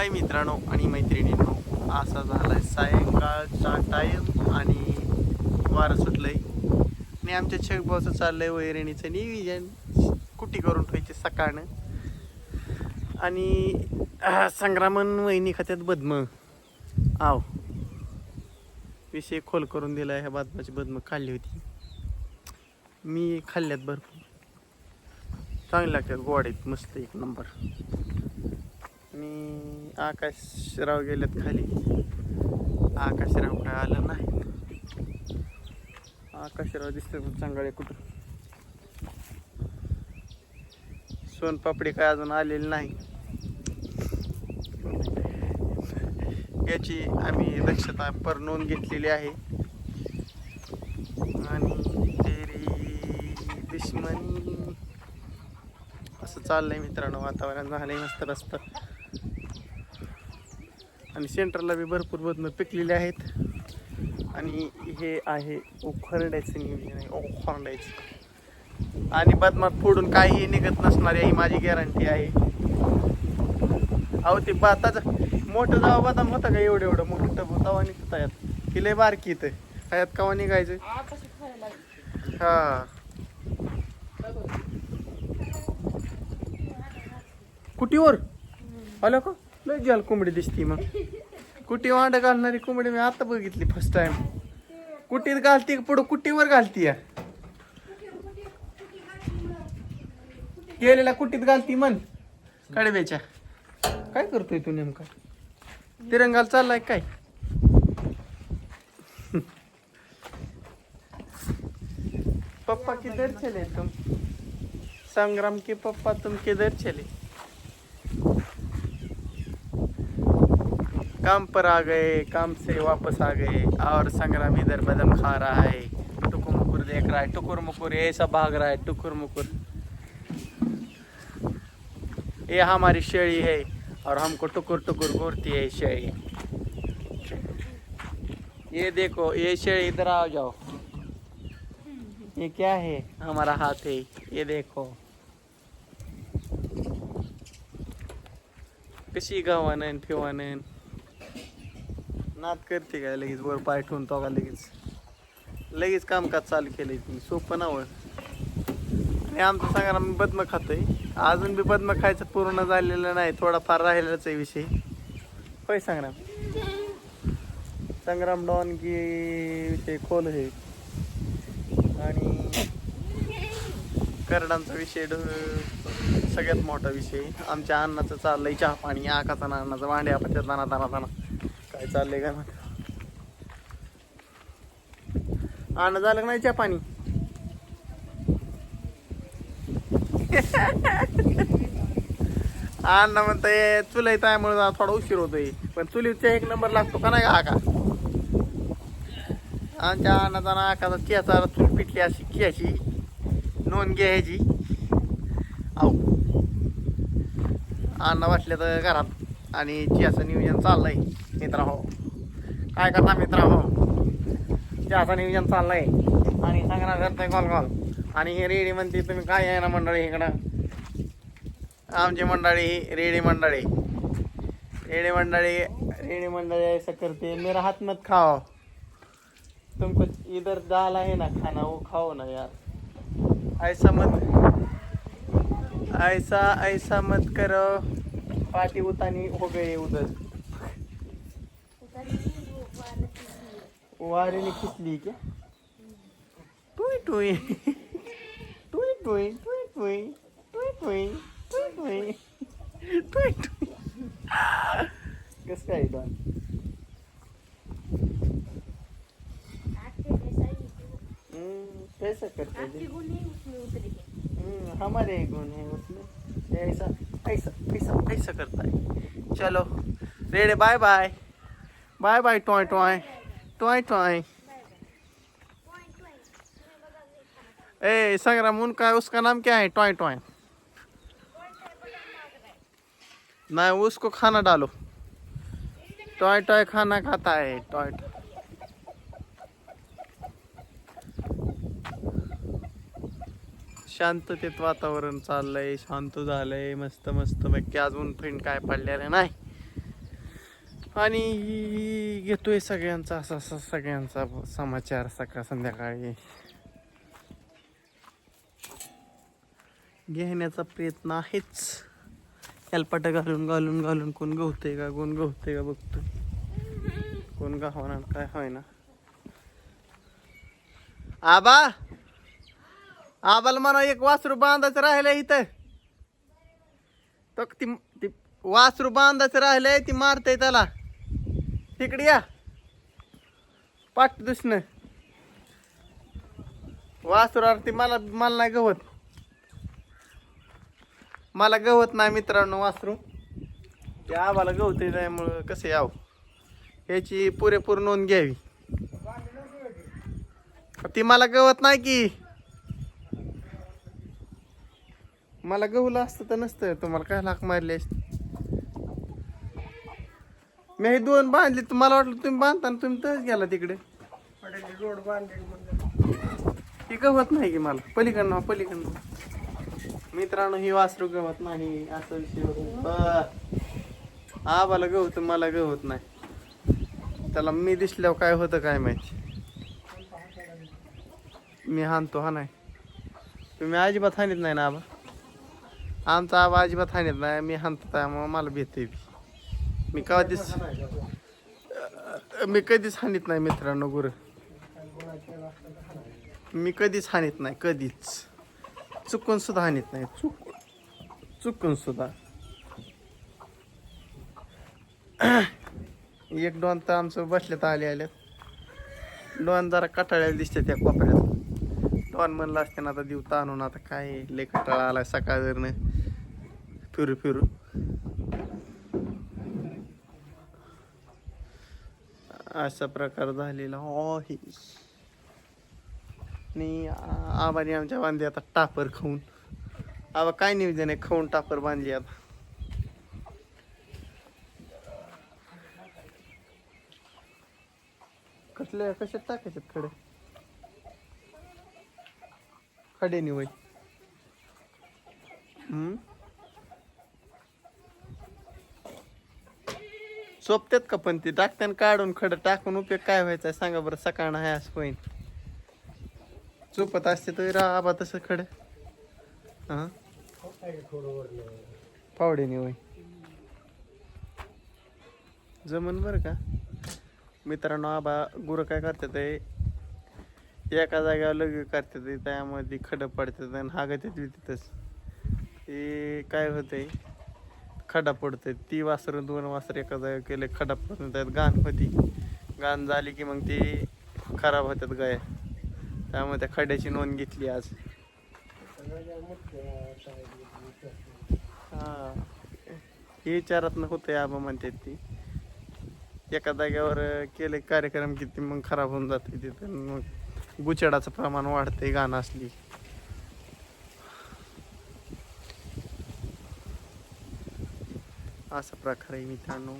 हाय मित्रांनो आणि मैत्रिणींनो असा झालाय सायंकाळचा टाईम आणि वारं सुटलंय. आणि आमच्या छगभाऊचं चाललंय वैरणीचं निविजन कुटी करून ठेवायचे सकाळनं. आणि संग्रामन वहिनी खात्यात बदम. आव. विषय खोल करून दिला ह्या बदमाची बदम खाल्ली होती. मी खाल्ल्यात भरपूर. चांगले लागतात आहेत मस्त एक नंबर. आणि आकाशराव गेलेत खाली. आकाशराव काय आलं नाही. आकाशराव दिसतो पण चांगले कुठं. सोनपापडी काय अजून आलेली नाही. याची आम्ही दक्षता पर नोंद घेतलेली आहे. आणि तेरी दुश्मनी. असं चाललंय मित्रांनो वातावरण. झालंय मस्त रस्त. आणि सेंटरला बी भरपूर बदम पिकलेले आहेत. आणि हे आहे उखरड्याचं नियोजन आहे. उखरड्याचं आणि बदमात फोडून काहीही निघत नसणार ही माझी गॅरंटी आहे. अहो ते बाताचं मोठं जावा बदाम होता का एवढं एवढं मोठं? टब तवा निघत यात. ही लय बारकी इथं. ह्यात कवा निघायचं? हा. कुटीवर आलं का? लय जाल कोंबडी दिसती मग. कुटी वांड घालणारी कोंबडी मी आता बघितली फर्स्ट टाइम कुटीत घालती पुढं कुटीवर घालती या? गेलेला कुटीत घालती मन कडव्याच्या काय करतोय तू नेमका? तिरंगाला चाललाय काय? पप्पा किधर चले तुम? संग्राम के पप्पा तुम किधर चले? काम पर आ गए, काम से वापस आ गए और संग्राम इधर बदम खा रहा है। टुकुर मुकुर देख रहा है, टुकुर मुकुर ऐसा भाग रहा है, टुकुर मुकुर। ये हमारी शेळी है और हमको टुकुर टुकुर घूरती है शेळी ये देखो, ये शेळी इधर आ जाओ। ये क्या है? हमारा हाथ है, ये देखो। किसी कशी गव्हानं फिवानं नाद करते काय लगेच? वर पाय ठेवून तो का लगेच? लगेच कामकाज चालू केलंय तुम्ही सोपं नावं आणि आमचं सांगा मी बदम खातोय. अजून बी बदम खायचं पूर्ण झालेलं नाही. थोडाफार राहिलेलाच आहे विषय. होय संग्राम. संग्राम डॉन की विषय खोल हे आणि करडांचा विषय सगळ्यात मोठा विषय. आमच्या अन्नाचं चाललंय चहा पाणी. आकाचा अन्नाचं भांड्या पत्यात दाना दाना दाना काय चाललंय काय माहीत. अन्न झालं का नाही चहा पाणी? अन्न म्हणताय चुलय त्यामुळे थोडा उशीर होतोय. पण चुलीचा एक नंबर लागतो का नाही का आमच्या अन्नाचा नाकाचा केचा चूल पिटली अशी घ्यायची नोंद घ्यायची आहो अन्न वाटल्या तर घरात. आणि चियाचं नियोजन चाललंय. मित्रा हो. काय करता मित्रा हो? चियाचं नियोजन चाललंय. आणि सांगणार करतोय कॉल कॉल आणि ही रेडी म्हणते तुम्ही काय आहे ना मंडळी इकडं? आमची मंडळी ही रेडी मंडळी. रेडी मंडळी रेडी मंडळी ऐसा करते. मेरा हाथ मत खाओ. तुमको इधर दाल आहे ना खाना वो खाओ ना यार. ऐसा मत ऐसा ऐसा मत करो. पार्टी उतानी हो गई उधर. वारे ने खिंचली क्या? टुई टुई टुई टुई टुई टुई टुई टुई टुई टुई टुई टुई। कसं हम्म, कैसा करते हम्म, हमारे गुण है उसमें। ऐसा ऐसा ऐसा ऐसा करता है। चलो ready bye bye bye bye toy toy toy toy ए संग्राम उनका उसका नाम क्या है टॉय टॉय नहीं उसको खाना डालो टॉय टॉय खाना खाता है टॉय शांततेत वातावरण चाललंय, शांत मस्त मस्त. पैकी अजून फ्रेंड काय पडलेलं नाही. आणि घेतोय सगळ्यांचा असा असा सगळ्यांचा समाचार सकाळ संध्याकाळी. घेण्याचा प्रयत्न आहेच. हेलपाट घालून घालून घालून कोण गवतंय का कोण गवतंय का बघतोय. कोण गावणार काय होय ना आबा! आबाला म्हणा एक वासरू बांधायचं राहिलंय इथं. तो ती ती वासरू बांधायचं राहिलंय ती मारतय त्याला. तिकडे या. पाठ दुसणं वासरू ती मला मला नाही गवत. मला गवत नाही मित्रांनो वासरू. ते आम्हाला गवत त्यामुळं कसं यावं याची पुरेपूर नोंद घ्यावी. ती मला गवत नाही की. मला गवलं असतं तर नसतं. तुम्हाला काय लाख मारली असते? मी हे दोन बांधले तर मला वाटलं तुम्ही बांधता आणि तुम्ही तच गेला तिकडे. रोड बांधले ती गवत नाही की मला. पलीकडनं पलीकडनं. मित्रांनो ही वासरू गवत नाही असं विषय. ब- आबाला गवत मला गवत नाही. त्याला मी दिसल्यावर काय होतं काय माहिती. मी हाणतो हा नाही. तुम्ही अजिबात हानीत नाही ना आबा. आमचा आबा अजिबात हानीत नाही मी हाणतो त्यामुळे मला भीती मी कधीच मी कधीच हानीत नाही मित्रांनो गुरु. मी कधीच हानीत नाही कधीच. चुकून सुद्धा हानीत नाही. चुक चुकून सुद्धा. एक दोन तर आमचं बसल्यात आले आल्यात दोन जरा कटाळ्याला दिसते त्या कोपऱ्यात. दोन म्हणलं असते ना आता देऊ ताणून आता काय लय कटाळा आलाय सकाळ फिरू फिरू. असा प्रकार झालेला. आहे आणि आबाने आमच्या बांधली आता टापर खाऊन. आबा काय नियोजन आहे? खाऊन टापर बांधली आता. कसले कशात टाकायचे खडे? खडे निवय हम्म? सोपत्यात का पण ते? टाकताना काढून खडं टाकून उपयोग काय व्हायचा सांगा बरं सकाळ आहे असं होईन. चोपत असते तर आबा तसं खडं. हां? पावडे होय जमन बरं का? मित्रांनो आबा गुरं काय करतात एका जागेवर लग करतात त्यामध्ये खडं पडतात आणि हागत येते तिथंच. ते काय होतंय? खडा पडतोय. ती वासरं दोन वासर एका जागा केले खडा पडून त्यात घाण होती घाण झाली की मग ती खराब होतात गाय त्यामुळे त्या खड्याची नोंद घेतली आज. हा. हे विचारात होते आबा म्हणतात ती. एका जाग्यावर केले कार्यक्रम किती मग खराब होऊन जाते तिथं. मग गुचडाचं प्रमाण वाढतंय गाणं असली. असा प्रकार आहे मित्रांनो.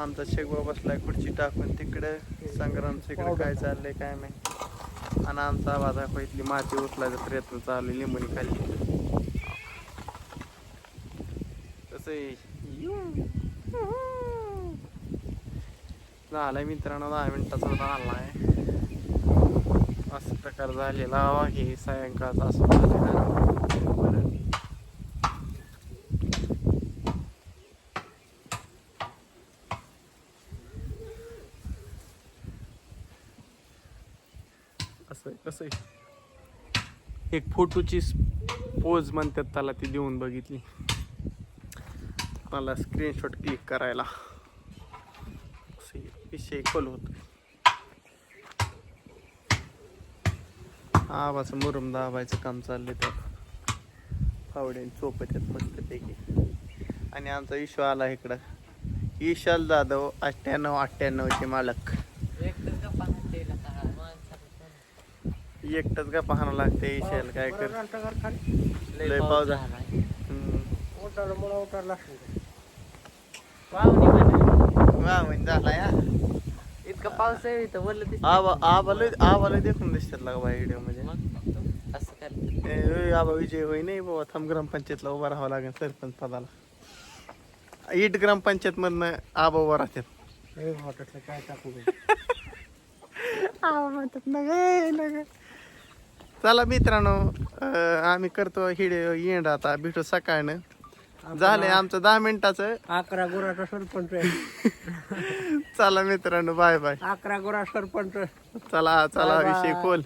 आमचा शेगवा बसलाय खुर्ची टाकून तिकडं. संग्राम इकडे काय चाललंय काय माहिती आणि आमचा आवाज आहे इथली माती उचलायचा प्रयत्न चालू आहे लिंबणी खाली. कसं आहे. झालाय मित्रांनो दहा मिनिटाचा झालाय. असा प्रकार झालेला आहे. सायंकाळचा असं झालेला बरं असं आहे, कसं आहे. एक फोटोची पोज म्हणतात त्याला ती देऊन बघितली. मला स्क्रीनशॉट क्लिक करायला. विषय खोल होतो आवाचं मुरुम दाबायचं काम चाललंय त्यात. फावड्याने चोपत आहेत मस्तपैकी. आणि आमचा इशू आला इकडं. ईशाल जाधव अठ्ठ्याण्णव अठ्ठ्याण्णवचे मालक. एकटंच का पाहणं लागते विशाल काय कर. लय पाऊस झाला. हम्म. उतरला वा म्हणजे झाला. या. इतका पाऊस आहे इथं वरलं आबा आबाला आबाला देखून दिसतात लागा बाई व्हिडिओमध्ये. मग? असं ओय, आबा विजय होई नाही बाबा थांब ग्रामपंचायतला उभा राहावं लागेल सरपंच पदाला. इट ग्रामपंचायत मधनं राहतात. हे हॉटेलचं काय टाकू आबा म्हणतात ना गे, ना गे. चला मित्रांनो आम्ही करतो हिडे येंड आता भेटू सकाळनं. झालंय आमचं दहा मिनिटाचं. अकरा गुराचा सरपंच. चला मित्रांनो बाय बाय. अकरा गुरा सरपंच. चला चला. विषय खोल.